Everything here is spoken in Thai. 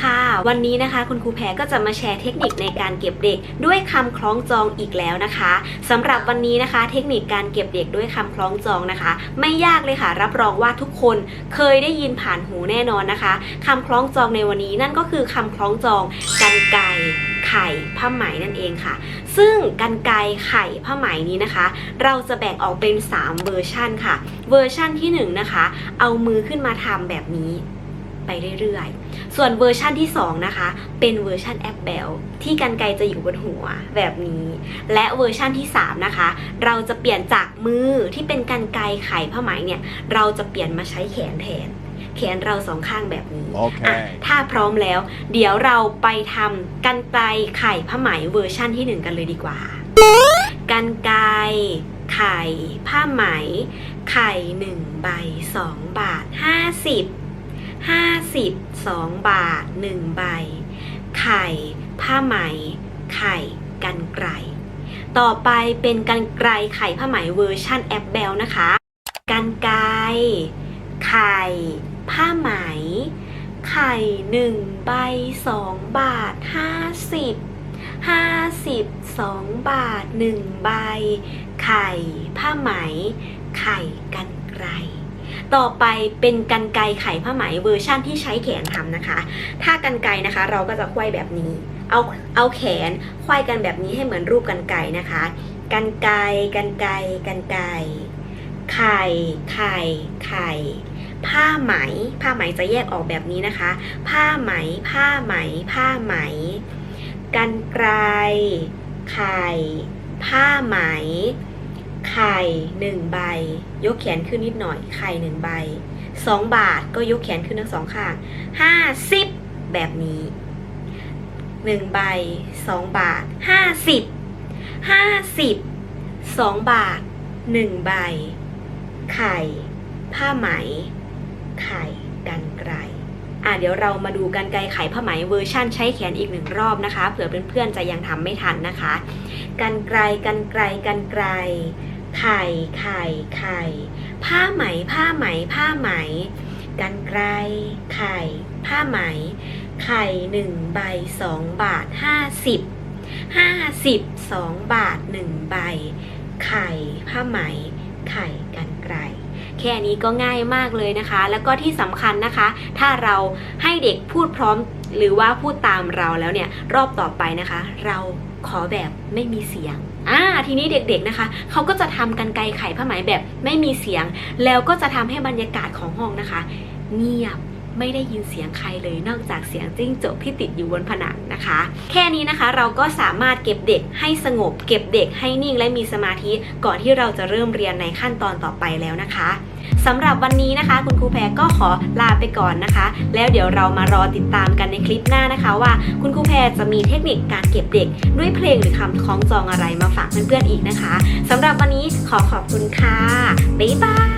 ค่ะ วันนี้นะคะ คุณครูแพรก็จะมาแชร์เทคนิคในการเก็บเด็กด้วยคำคล้องจองอีกแล้วนะคะสำหรับวันนี้นะคะ เทคนิคการเก็บเด็กด้วยคำคล้องจองนะคะ ไม่ยากเลยค่ะ รับรองว่าทุกคนเคยได้ยินผ่านหูแน่นอนนะคะคำคล้องจองในวันนี้นั่นก็คือคำคล้องจองกันไก่ไข่ผ้าไหมนั่นเองค่ะ ซึ่งกันไกรไข่ผ้าไหมนี้นะคะ เราจะแบ่งออกเป็น 3 เวอร์ชันค่ะ เวอร์ชันที่1นะคะ เอามือขึ้นมาทำแบบนี้ ไปเรื่อยๆ ส่วนเวอร์ชันที่ 2 นะคะ เป็นเวอร์ชันแอปเบลที่กันไกรจะอยู่บนหัวแบบนี้ และเวอร์ชันที่ 3 นะคะ เราจะเปลี่ยนจากมือที่เป็นกันไกรไข่ผ้าไหมเนี่ย เราจะเปลี่ยนมาใช้แขนแทนแขนเราสองข้างแบบนี้อะ Okay. ถ้าพร้อมแล้ว เดี๋ยวเราไปทำกันไกรไข่ผ้าไหมเวอร์ชั่นที่หนึ่งกันเลยดีกว่า กันไกรไข่ผ้าไหม ไข่หนึ่งใบสองบาทห้าสิบ ห้าสิบสองบาทหนึ่งใบ ไข่ ผ้าไหม ไข่ กันไกรต่อไปเป็นกันไกรไข่ผ้าไหมเวอร์ชั่นแอปเบลนะคะ กันไกรไข่ ผ้าไหม ไข่หนึ่งใบสองบาทห้าสิบห้าสิบสองบาทหนึ่งใบ ไข่ ผ้าไหม ไข่กันไกร ต่อไปเป็นกันไกไข่ผ้าไหมเวอร์ชั่นที่ใช้แขนทำนะคะ ถ้ากันไกนะคะ เราก็จะควยแบบนี้ เอาเอาแขนควยกันแบบนี้ให้เหมือนรูปกันไกนะคะ กันไกกันไกกันไกไข่ไข่ไข่ผ้าไหม ผ้าไหมจะแยกออกแบบนี้นะคะ ผ้าไหม ผ้าไหม ผ้าไหม กันไกไข่ผ้าไหม ไข่หนึ่งใบ ยกแขนขึ้นนิดหน่อยไข่หนึ่งใบสองบาทก็ยกแขนขึ้นทั้งสองข้างห้าสิบแบบนี้หนึ่งใบสองบาทห้าสิบห้าสิบสองบาทหนึ่งใบ ไข่ ผ้าไหม ไข่กันไกรอะเดี๋ยวเรามาดูกันไกรไข่ผ้าไหมเวอร์ชั่นใช้แขนอีกหนึ่งรอบนะคะ เผื่อเพื่อนๆจะยังทำไม่ทันนะคะ กันไกรกันไกรกันไกร ไข่ไข่ไข่ผ้าไหมผ้าไหมผ้าไหม กันไกรไข่ ผ้าไหม ไข่หนึ่งใบสองบาทห้าสิบห้าสิบสองบาทหนึ่งใบ ไข่ผ้าไหม ไข่กันไกรแค่นี้ก็ง่ายมากเลยนะคะ แล้วก็ที่สำคัญนะคะ ถ้าเราให้เด็กพูดพร้อมหรือว่าพูดตามเราแล้วเนี่ย รอบต่อไปนะคะ เราขอแบบไม่มีเสียง อ่าทีนี้เด็กๆนะคะเขาก็จะทำกันไกลไข่ผ้าไหมแบบไม่มีเสียง แล้วก็จะทำให้บรรยากาศของห้องนะคะ เงียบ ไม่ได้ยินเสียงใครเลยนอกจากเสียงจิ้งจกที่ติดอยู่บนผนังนะคะ แค่นี้นะคะเราก็สามารถเก็บเด็กให้สงบ เก็บเด็กให้นิ่งและมีสมาธิก่อนที่เราจะเริ่มเรียนในขั้นตอนต่อไปแล้วนะคะสำหรับวันนี้นะคะ คุณครูแพรก็ขอลาไปก่อนนะคะ แล้วเดี๋ยวเรามารอติดตามกันในคลิปหน้านะคะ ว่าคุณครูแพรจะมีเทคนิคการเก็บเด็ก ด้วยเพลงหรือคำคล้องจองอะไรมาฝากเพื่อนๆอีกนะคะสำหรับวันนี้ขอขอบคุณค่ะบ๊ายบาย